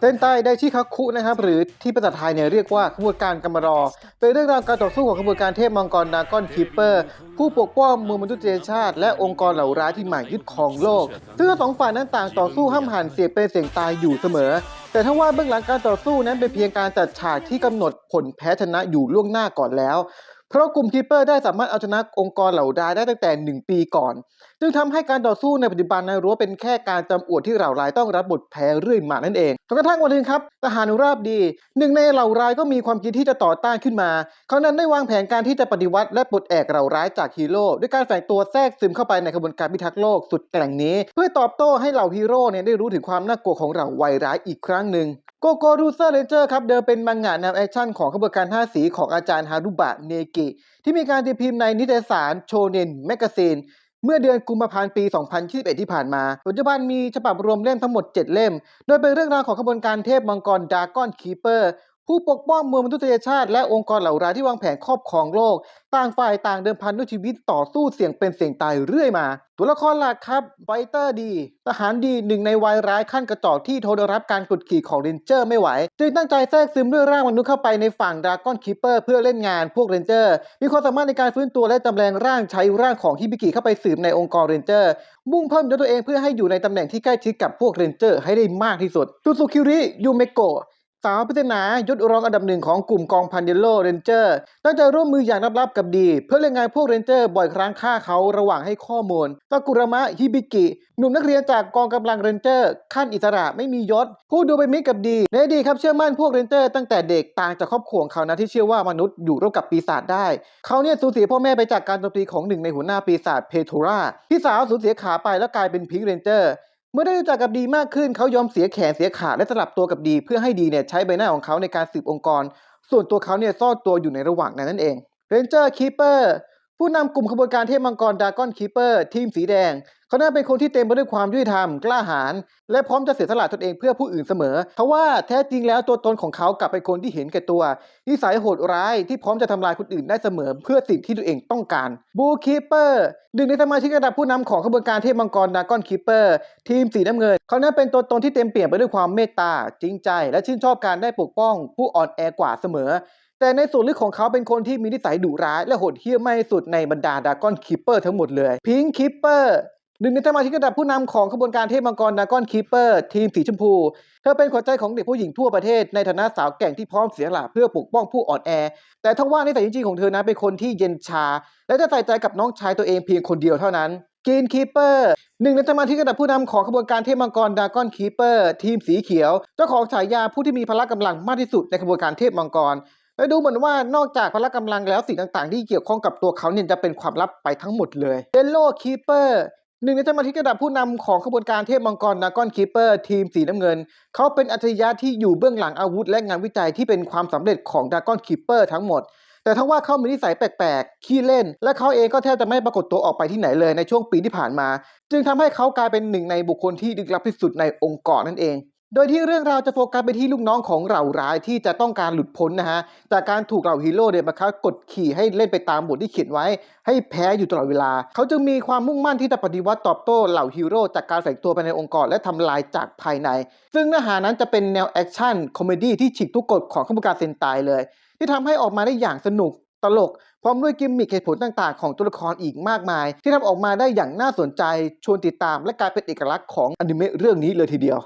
เส้นใต้ไดชิคาคุนะครับหรือที่ภาษาไทยเนี่ยเรียกว่าขบวนการกัมมารอ เป็นเรื่องราวการต่อสู้ของขบวนการเทพมังกรดากอนคีเปอร์ ผู้ปกป้องมวลมนุษยชาติ และองค์กรเหล่าร้ายที่หมายยึดครองโลก ซึ่งทั้งสองฝ่ายนั้นต่างต่อสู้ห้ามหันเสียเป็นเสียงตายอยู่เสมอ แต่ถ้าว่าเบื้องหลังการต่อสู้นั้นเป็นเพียงการจัดฉากที่กำหนดผลแพ้ชนะอยู่ล่วงหน้าก่อนแล้ว เพราะกลุ่มคีเปอร์ได้สามารถเอาชนะองค์กรเหล่ารายได้ตั้งแต่ 1 ปีก่อน จึงทำให้การต่อสู้ในปัจจุบันนั้นรู้ว่าเป็นแค่การจำอวดที่เหล่ารายต้องรับบทแพ้เรื่อยมานั่นเองจนกระทั่งวันหนึงครับทหารราบดี หนึ่งในเหล่ารายก็มีความคิดที่จะต่อต้านขึ้นมา เขานั้นได้วางแผนการที่จะปฏิวัติและปลดแอกเหล่าร้ายจากฮีโร่ด้วยการแฝงตัวแทรกซึมเข้าไปในขบวนการพิทักษ์โลกสุดแกร่งนี้ เพื่อตอบโต้ให้เหล่าฮีโร่เนี่ยได้รู้ถึงความน่ากลัวของเหล่าวัยร้ายอีกครั้งหนึ่ง โกโกรูเซอร์เรนเจอร์ครับเดิมเป็นมังงะแนวแอคชั่นของขบวนการ 5 สีของอาจารย์ฮารุบะเนกิ ที่มีการตีพิมพ์ในนิตยสารโชเนนแมกกาซีนเมื่อเดือนกุมภาพันธ์ปี 2021 ที่ผ่านมา ปัจจุบันมีฉบับรวมเล่มทั้งหมด 7 เล่ม โดยเป็นเรื่องราวของขบวนการเทพมังกรดากอนคีเปอร์ ผู้ปกป้องมวลมนุษยชาติและองค์กรเหล่าร้ายที่วางแผนครอบครองโลก ต่างฝ่ายต่างเดิมพันด้วยชีวิตต่อสู้เสี่ยงเป็นเสี่ยงตายเรื่อยมา ตัวละครหลักครับไฟเตอร์ดีทหารดีหนึ่งในวายร้ายขั้นกระจอกที่ทนรับการกดขี่ของเรนเจอร์ไม่ไหว จึงตั้งใจแทรกซึมด้วยร่างมนุษย์เข้าไปในฝั่งดากอนคีเปอร์เพื่อเล่นงานพวกเรนเจอร์ มีความสามารถในการฟื้นตัวและจำแรงร่างใช้ร่างของฮิบิกิเข้าไปสืบในองค์กรเรนเจอร์ มุ่งเพิ่มยศตัวเองเพื่อให้อยู่ในตำแหน่งที่ใกล้ชิดกับพวกเรนเจอร์ให้ได้มากที่สุดซูซูคิริยูเมโกะ สาวพิจารณายศรองอันดับหนึ่งของกลุ่มกองพันเยลโลเรนเจอร์ตั้งใจร่วมมืออย่างลับๆกับดี เพื่อเล่นงานพวกเรนเจอร์บ่อยครั้งฆ่าเขาระหว่างให้ข้อมูลตากุระมะฮิบิกิ หนุ่มนักเรียนจากกองกำลังเรนเจอร์ขั้นอิสระไม่มียศ ผู้ดูเป็นมิตรกับดีในดีครับเชื่อมั่นพวกเรนเจอร์ตั้งแต่เด็กต่างจากครอบครัวเขานะที่เชื่อว่ามนุษย์อยู่ร่วมกับปีศาจได้เขาเนี่ยสูญเสียพ่อแม่ไปจากการโจมตีของหนึ่งในหัวหน้าปีศาจเพโทราพี่สาวสูญเสียขาไปแล้วกลายเป็นพิงเรนเจอร์ เมื่อได้รู้จักกับดีมากขึ้นเขายอมเสียแขนเสียขาและสลับตัวกับดี เพื่อให้ดีเนี่ยใช้ใบหน้าของเขาในการสืบองค์กร ส่วนตัวเขาเนี่ยซ่อนตัวอยู่ในระหว่างนั้นนั่นเอง Ranger Keeper ผู้นำกลุ่มขบวนการเทพมังกรดากอนคีเปอร์ทีมสีแดง เขาน่าเป็นคนที่เต็มไปด้วยความยุติธรรม กล้าหาญและพร้อมจะเสียสละตนเองเพื่อผู้อื่นเสมอทว่าแท้จริงแล้วตัวตนของเขากลับเป็นคนที่เห็นแก่ตัวนิสัยโหดร้ายที่พร้อมจะทำลายคนอื่นได้เสมอเพื่อสิ่งที่ตัวเองต้องการบูคีเปอร์หนึ่งในสมาชิกระดับผู้นำของขบวนการเทพมังกรดากอนคีเปอร์ทีมสีน้ำเงิน เขานั้นเป็นตัวตนที่เต็มเปี่ยมไปด้วยความเมตตาจริงใจ และชื่นชอบการได้ปกป้อง ผู้อ่อนแอกว่าเสมอ แต่ในส่วนลึกของเขาเป็นคนที่มีนิสัยดุร้าย และโหดเหี้ยมไม่สุดในบรรดาดากอนคีเปอร์ทั้งหมดเลยพิงคิปเปอร์หนึ่งในสมาชิกระดับผู้นำของขบวนการเทพมังกรดากอนคีเปอร์ทีมสีชมพู เธอเป็นขวัญใจของเด็กผู้หญิงทั่วประเทศในฐานะสาวแก่งที่พร้อมเสียสละเพื่อปกป้องผู้อ่อนแอ แต่ทว่านิสัยจริงๆของเธอนั้นเป็นคนที่เย็นชา และจะใส่ใจกับน้องชายตัวเองเพียงคนเดียวเท่านั้นกินคีเปอร์หนึ่งในสมาชิกระดับผู้นำของขบวนการเทพมังกรดากอนคีเปอร์ทีมสีเขียว เจ้าของฉายาผู้ที่มีพละกำลังมากที่สุดในขบวนการเทพมังกร และดูเหมือนว่านอกจากพละกำลังแล้วสิ่งต่างๆ ที่เกี่ยวข้องกับตัวเขาเนี่ยจะเป็นความลับไปทั้งหมดเลยเ e ลโลคีเปอร์หนึ่งในสมาชิกระดับผู้นำของขบวนการเทพมังกรดากอนคีเปอร์ทีมสีน้ำเงิน เขาเป็นอัจฉริยะที่อยู่เบื้องหลังอาวุธและงานวิจัยที่เป็นความสำเร็จของดากอนคีเปอร์ทั้งหมดแต่ถ้าว่าเขามีนิสัยแปลกๆ ขี้เล่น และเขาเองก็แทบจะไม่ปรากฏตัวออกไปที่ไหนเลยในช่วงปีที่ผ่านมา จึงทำให้เขากลายเป็นหนึ่งในบุคคลที่ลึกลับที่สุดในองค์กรนั่นเอง โดยที่เรื่องราวจะโฟกัสไปที่ลูกน้องของเหล่าร้ายที่จะต้องการหลุดพ้นนะฮะจากการถูกเหล่าฮีโร่เดนมาคับกดขี่ให้เล่นไปตามบทที่เขียนไว้ ให้แพ้อยู่ตลอดเวลา เขาจึงมีความมุ่งมั่นที่จะปฏิวัติตอบโต้เหล่าฮีโร่จากการแฝงตัวไปในองค์กรและทำลายจากภายใน ซึ่งเนื้อหานั้นจะเป็นแนวแอคชั่นคอมเมดี้ที่ฉีกทุกกฎของขบวนการเซนไตเลย ที่ทำให้ออกมาได้อย่างสนุกตลกพร้อมด้วยกิมมิคเหตุผลต่างๆ ของตัวละครอีกมากมาย ที่ทำออกมาได้อย่างน่าสนใจชวนติดตามและกลายเป็นเอกลักษณ์ของอนิเมะเรื่องนี้เลยทีเดียว